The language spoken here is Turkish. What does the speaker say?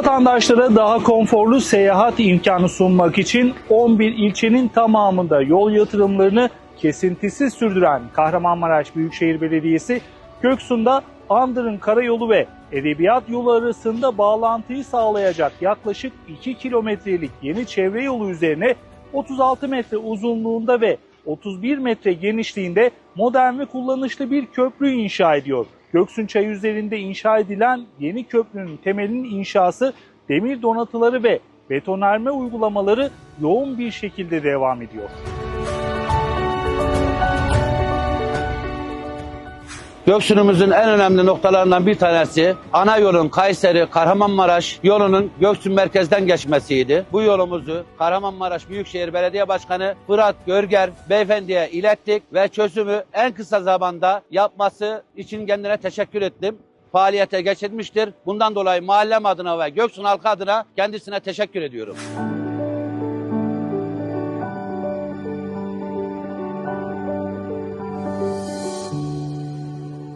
Vatandaşlara daha konforlu seyahat imkanı sunmak için 11 ilçenin tamamında yol yatırımlarını kesintisiz sürdüren Kahramanmaraş Büyükşehir Belediyesi, Göksu'nda Andırın Karayolu ve Edebiyat Yolu arasında bağlantıyı sağlayacak yaklaşık 2 kilometrelik yeni çevre yolu üzerine 36 metre uzunluğunda ve 31 metre genişliğinde modern ve kullanışlı bir köprü inşa ediyor. Göksun Çayı üzerinde inşa edilen yeni köprünün temelinin inşası demir donatıları ve betonarme uygulamaları yoğun bir şekilde devam ediyor. Göksun'umuzun en önemli noktalarından bir tanesi ana yolun Kayseri-Kahramanmaraş yolunun Göksun merkezden geçmesiydi. Bu yolumuzu Kahramanmaraş Büyükşehir Belediye Başkanı Fırat Görger beyefendiye ilettik ve çözümü en kısa zamanda yapması için kendine teşekkür ettim. Faaliyete geçirmiştir. Bundan dolayı mahallem adına ve Göksun halkı adına kendisine teşekkür ediyorum.